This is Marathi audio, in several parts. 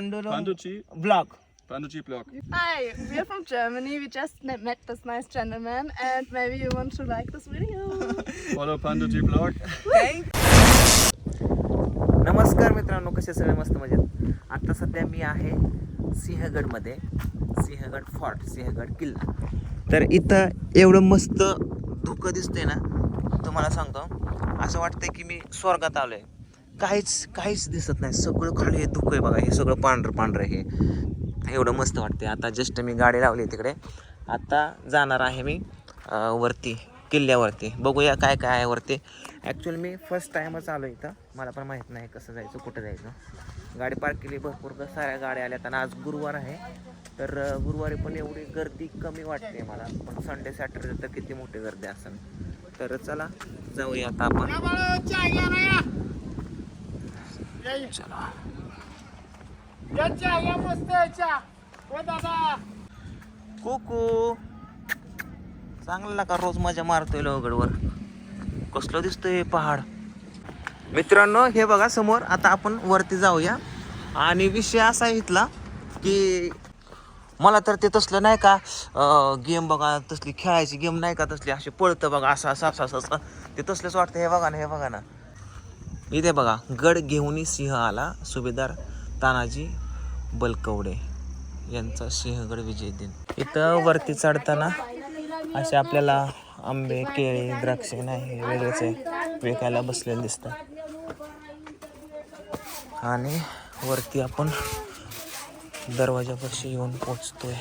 Panduchi, blog Panduchi block. Hi, we're from Germany. We just met met this nice gentleman, and maybe you want to like this video. Follow Panduchi block. नमस्कार मित्रांनो कसे सगळे मस्त मजेत आता सध्या मी आहे सिंहगडमध्ये सिंहगड फोर्ट सिंहगड किल्ला तर इथं एवढं मस्त धुकं दिसतंय ना तुम्हाला सांगतो असं वाटतंय की मी स्वर्गात आलो आहे काहीच काहीच दिसत नाही. सगळं खाली हे धुकं आहे बघा हे सगळं पांढरं पांढरं हे एवढं मस्त वाटते आता जस्ट मी गाडी लावली तिकडे. आता जाणार आहे मी वरती किल्ल्यावरती. बघूया काय काय आहे वरती. ॲक्च्युली मी फर्स्ट टाईमच आलो इथं. मला पण माहीत नाही कसं जायचं कुठं जायचं. गाडी पार्क केली भरपूर साऱ्या गाड्या आल्या आणि आज गुरुवार आहे. तर गुरुवारी पण एवढी गर्दी कमी वाटते मला. पण संडे सॅटर्डे तर किती मोठी गर्दी असेल. तर चला जाऊया आता आपण. कुकू. चांगला का रोज मजा मारतोय लवगडवर कसलं दिसतोय पहाड. मित्रांनो हे बघा समोर आता आपण वरती जाऊया. आणि विषय असा आहे इथला की मला तर ते तसलं नाही का गेम बघा तसली खेळायची गेम नाही का तसली असे पळतं बघा असं असं असं असं असं. ते तसलंच वाटतं. हे बघा ना हे बघा ना. इथे बघा गड घेऊन सिंह आला सुभेदार तानाजी बलकवडे यांचा सिंहगड विजय दिन. इथं वरती चढताना असे आपल्याला आंबे केळी द्राक्षे नाही वेगळेच आहे. विकायला बसलेले दिसतात. आणि वरती आपण दरवाजापाशी येऊन पोचतोय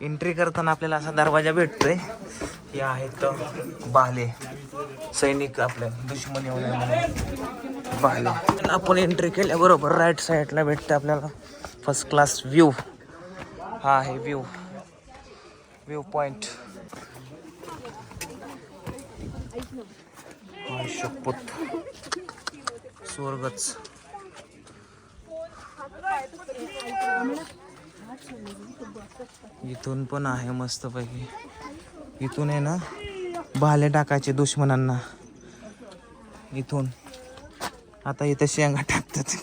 एंट्री करताना आपल्याला असा दरवाजा भेटतोय. हे आहेत बाले. सैनिक आपल्या दुश्मनी येऊ बाले. आपण एंट्री केल्याबरोबर राईट साईडला भेटते आपल्याला. फर्स्ट क्लास व्ह्यू हा आहे व्ह्यू व्ह्यू पॉइंट शपथ. स्वर्गच. इथून पण आहे मस्तपैकी. इथून आहे ना भाले टाकायचे दुश्मनांना. इथून. आता इथं शेंगा टाकतात.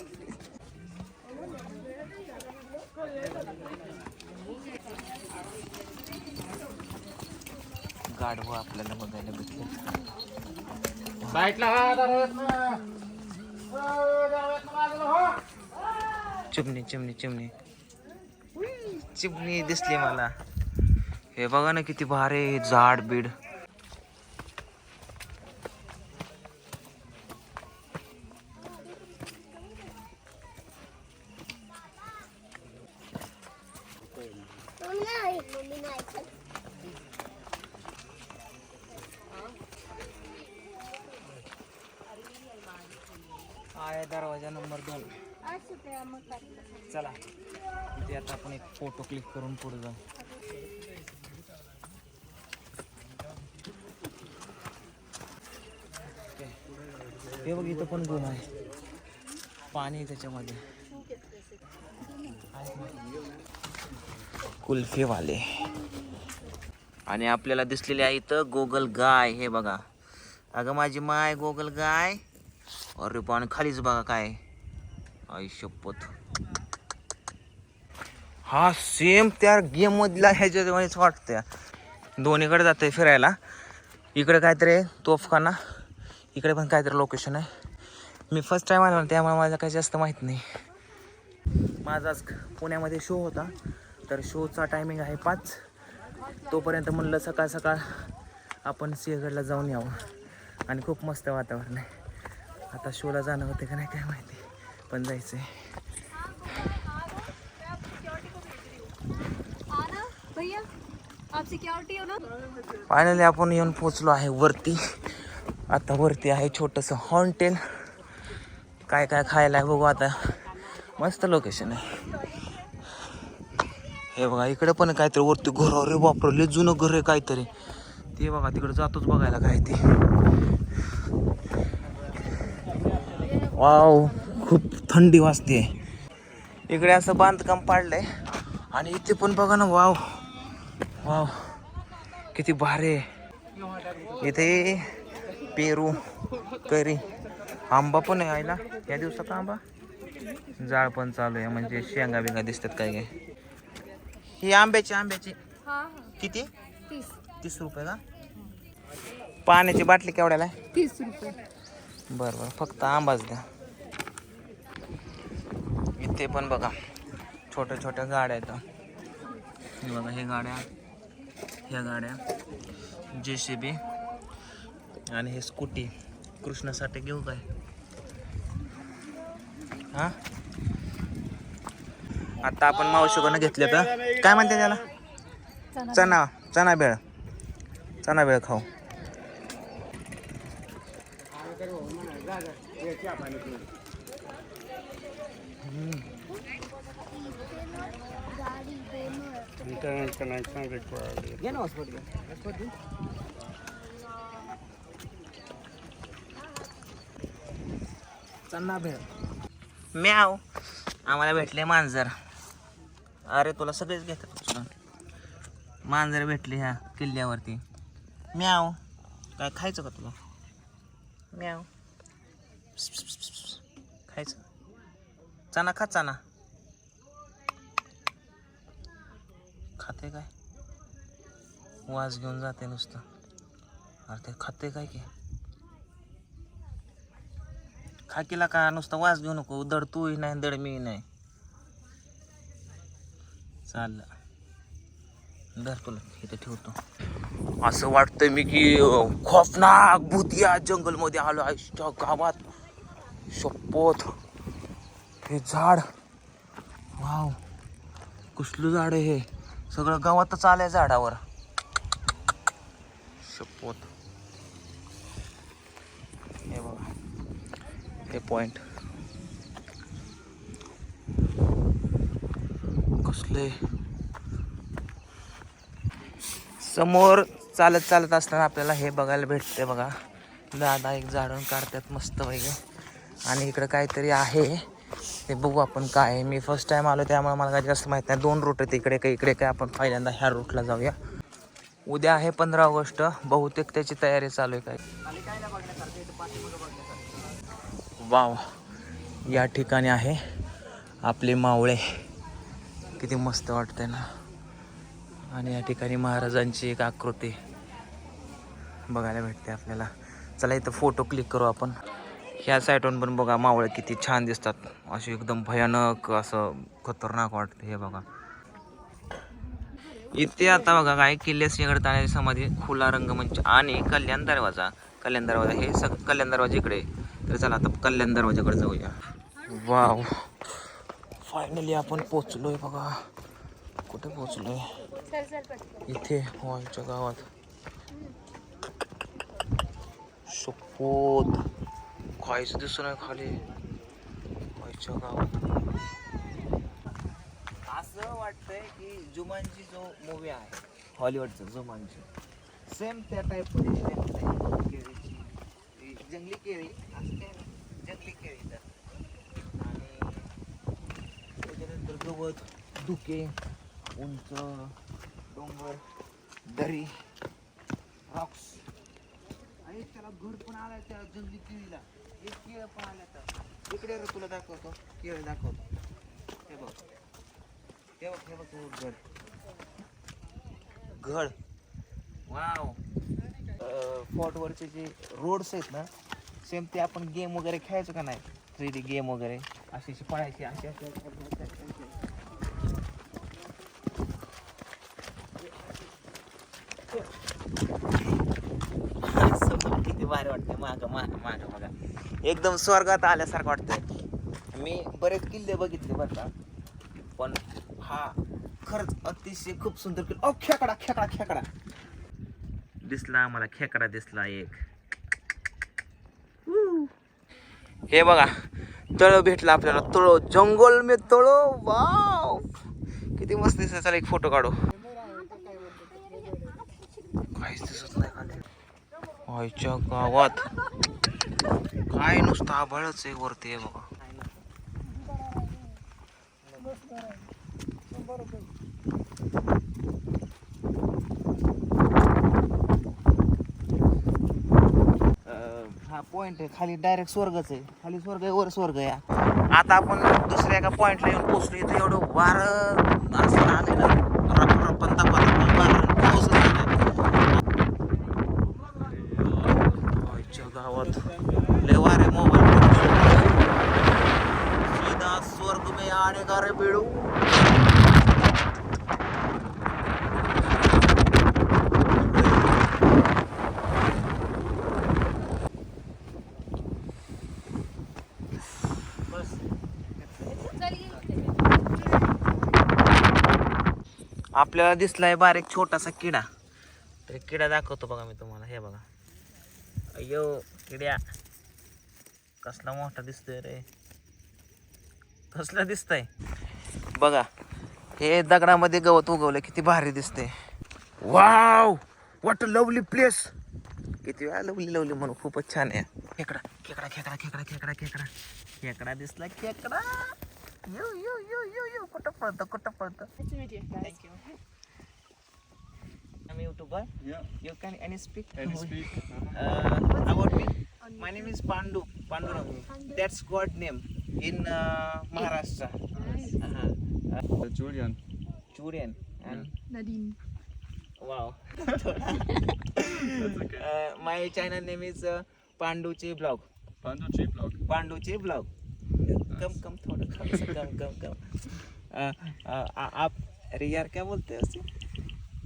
गाढवं आपल्याला बघायला भेटले. चिमणी चिमणी चिमणी. चिमणी दिसली मला. हे बघा ना किती भारी झाड बीड आहे दरवाजा नंबर दोन चला इथे आता आपण एक फोटो क्लिक करून पुढे जाऊ. हे बघ इथं पण गुण आहे. पाणी आहे त्याच्यामध्ये. कुल्फीवाले. आणि आपल्याला दिसलेले आहे इथं गोगल गाय हे बघा. अगं माझी माय गोगल गाय. अरे पण खालीच बघा काय. आई हा सेम त्या गेम मधला ह्याच्यावानीच वाटतंय. दोन्हीकडे जाते फिरायला. इकडे काहीतरी तोफखाना. इकडे पण काहीतरी लोकेशन आहे. मी फर्स्ट टाइम आलो त्यामुळे माझं काही जास्त माहीत नाही. माझाच पुण्यामध्ये शो होता. तर शोचा टायमिंग आहे पाच. तोपर्यंत म्हणलं सकाळ सकाळ आपण सिंहगडला जाऊन यावं. आणि खूप मस्त वातावरण आहे. आता शोला जाणं होते का नाही काय माहिती. पण जायचं आहे फायनली आपण येऊन पोचलो आहे वरती. आता वरती आहे छोटंसं हॉन्टेल काय काय खायला आहे बघू आता. मस्त लोकेशन आहे. हे बघा इकडे पण काहीतरी वरती घर अरे बापरे लय जुनं घर आहे काहीतरी. ते बघा तिकडे जातोच बघायला काय ते. वाव खूप थंडी वाजते. इकडे असं बांधकाम पाडलंय. आणि इथे पण बघा ना वाव. वाव. किती भारी. इथे पेरू कैरी आंबा पण आहे आईला. या दिवसात आंबा. जाळ पण चालू आहे म्हणजे शेंगा बिंगा दिसतात काय काय. ही आंब्याची आंब्याची. किती? तीस. तीस रुपये का? पाण्याची बाटली केवढ्याला आहे? तीस रुपये. बरं बरं. फक्त आंबाच द्या. ते पण बघा. छोट्या छोट्या गाड्या आहेत. हे बघा हे गाड्या. ह्या गाड्या. जे सी बी आणि हे स्कूटी. कृष्णासाठी घेऊ काय? हा? आता आपण मावशीकडनं घेतले तर. काय म्हणते त्याला? चना चना बेळ चना बेळ खाऊ. Internet connection required. घे ना हॉस्पिटल घे हॉस्पिटल चन्ना भेळ म्याव. आम्हाला भेटले मांजर. अरे तुला सगळेच घेतात उचलून. मांजर भेटली ह्या किल्ल्यावरती. म्याव. काय खायचं का तुला? म्याव. खायचं. चना खा चना खाते काय? वास घेऊन जाते नुसतं. अरे ते खाते काय की? खाकीला का? नुसतं वास घेऊ नको. दड तूही नाही दड मी नाही. चाललं धर तुला. इथे ठेवतो. असं वाटतंय मी की खोफनाक खौफनाक भूत या जंगलमध्ये आलो आयुष्या गावात. शपथ. हे झाड. वाव. कुसलं झाड आहे हे? सगळं गावातच आलंय झाडावर. शपथ हे बघा. हे पॉइंट कसले? समोर चालत चालत असताना आपल्याला हे बघायला भेटते बघा. दादा एक झाडून काढतात मस्त वगैरे आणि इकडं काहीतरी आहे. ते बघू आपण काय. आहे. मी फर्स्ट टाइम आलो त्यामुळे मला काय जास्त माहीत नाही. दोन रूट आहेत इकडे काय इकडे काय. आपण पहिल्यांदा ह्या रूटला जाऊया. उद्या आहे पंधरा ऑगस्ट. बहुतेक त्याची तयारी चालू आहे काय. वाव. या ठिकाणी आहे आपले मावळे. किती मस्त वाटतंय ना. आणि या ठिकाणी महाराजांची एक आकृती बघायला भेटते आपल्याला. चला इथं फोटो क्लिक करू आपण. ह्या साईडवरून पण बघा मावळे किती छान दिसतात. असे एकदम भयानक असं खतरनाक वाटते हे बघा. इथे आता बघा काय किल्ले सिंहगड समाधी खुला रंगमंच आणि कल्याण दरवाजा. कल्याण दरवाजा हे सग कल्याण दरवाजा इकडे तर चला आता कल्याण दरवाजाकडे जाऊया. वाव. फायनली आपण पोचलोय बघा. कुठे पोचलोय इथे आमच्या गावात. सपोत काहीच दिसत नाही खाली खायच्या गाव असं वाटतंय की जुमानची जो मूवी आहे हॉलिवूडचा जुमानची सेम त्या टाईप केळीची ती जंगली केळी असं काय जंगली केळी तर. आणि त्याच्यानंतर गवत धुके उंच डोंगर दरी रॉक्स एक त्याला घर पण आलाय त्या जंगली केळीला एक केळ पण आल्या तर इकडे रे तुला दाखवतो. केळ दाखवतो. हे बघ. हे बघ हे बघ हे घड. घड. वाव फोर्टवरचे जे रोड्स आहेत ना सेम ते आपण गेम वगैरे खेळायचो का नाही? थ्री डी गेम वगैरे. अशी अशी पळायची अशी अशी असं किती वाटते माग माग माग बघा. एकदम स्वर्गात आल्यासारखं वाटतंय. मी बरेच किल्ले बघितले बरं का. पण हा खरंच अतिशय खूप सुंदर किल्ला. खेकडा खेकडा खेकडा. दिसला आम्हाला खेकडा दिसला एक. हे बघा तळ भेटला आपल्याला. तळ जंगल मे तळ. वाव. किती मस्त दिसत चला एक फोटो काढू. काहीच दिसत नाही. आईच्या गावात. काय नुसतं आभाळच आहे वरती आहे बघा. हा पॉइंट आहे खाली डायरेक्ट स्वर्गच आहे. खाली स्वर्ग आहे वर स्वर्ग आहे. आता आपण दुसऱ्या एका पॉइंटला येऊन पोहोचलो. इथं एवढं वारं असं आलंय ना. आईच्या गावात मोबाईल सीधा स्वर्ग में आने का रे बेडू. आपल्याला दिसलाय बारीक छोटासा किडा. तर किडा दाखवतो बघा मी तुम्हाला हे बघा. अय्यो. किड्या. कसला मोठा दिसतोय रे. कसला दिसतंय? बघा हे दगडामध्ये गवत उगवलं किती भारी दिसतंय. Wow what a lovely place किती वेळा लवली लवली म्हणून खूपच छान आहे. खेकडा खेकडा खेकडा खेकडा खेकडा खेकडा. खेकडा दिसला खेकडा. यो यो यो यो यो. कुठं पळतं कुठं पळतं Nice to meet you. Thank you. I'm a YouTuber. Yeah. You can any speak? Any speak? Uh, about me. My name is Pandu. Pandurang. That's God name in uh, Maharashtra. Uh-huh. Uh, Julian. Churian and Nadine. wow. That's okay. uh, my channel name is uh, Panduchi Vlog. Pandu G blog. Panduchi Vlog. कम कम थोड़ा थोड़ा सा कम कम कम uh, uh, आ- आप अरे यार क्या बोलते हैं उसे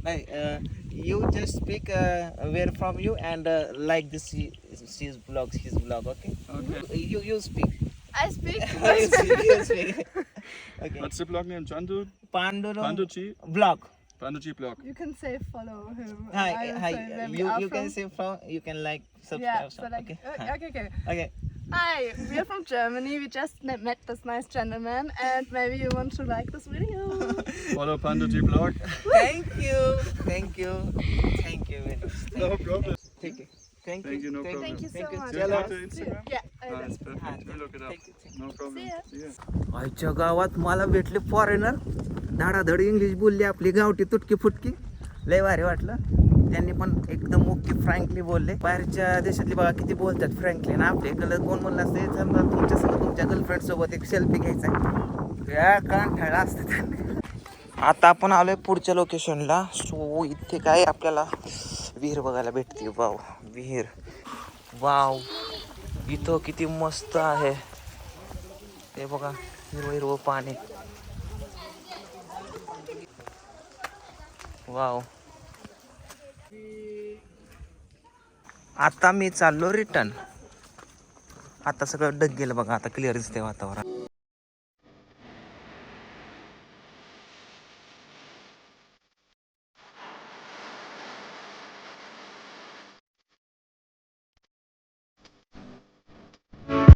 like uh, you just speak uh, where from you and uh, like this his she's blogs his blog okay okay you you speak I speak. you speak, you speak. okay What's the blog name? Chandu? panduru Panduchi? blog Panduji blog. You can say follow him. hi hi you, you can say from you can like subscribe Yeah, so like, uh, okay okay, okay. okay Hi, we're from Germany. We just met met this nice gentleman, and maybe you want to like this video. Follow Pandu G blog. thank you thank you thank you no problem. Thank you. Thank, Thank you, no problem. Thank you so Thank you. much. Do you Hello. have the Instagram? Yeah, I Ah, will. that's perfect. We'll look it up. Thank you, thank you. No problem. See ya. See ya. आईच्या गावात मला भेटले फॉरेनर धाडाधड इंग्लिश बोलली आपली गावठी तुटकी फुटकी लय भारी वाटलं त्यांनी पण एकदम ओके फ्रँकली बोलले. बाहेरच्या देशातली बघा किती बोलतात फ्रँकली ना. आपल्या कलर कोण म्हणलं असते? समजा तुमच्या सगळं तुमच्या गर्लफ्रेंड सोबत एक सेल्फी घ्यायचा त्या कान ठळा असतं त्यांनी. आता आपण आलोय पुढच्या लोकेशनला सो इथे काय आपल्याला विहीर बघायला भेटते. वाव विहीर. वाव इथं किती मस्त आहे. हे बघा हिरवं हिरवं पाणी. वाव आता मी चाललो रिटर्न आता सगळं डग गेलं बघा आता क्लिअर दिसते वातावरण.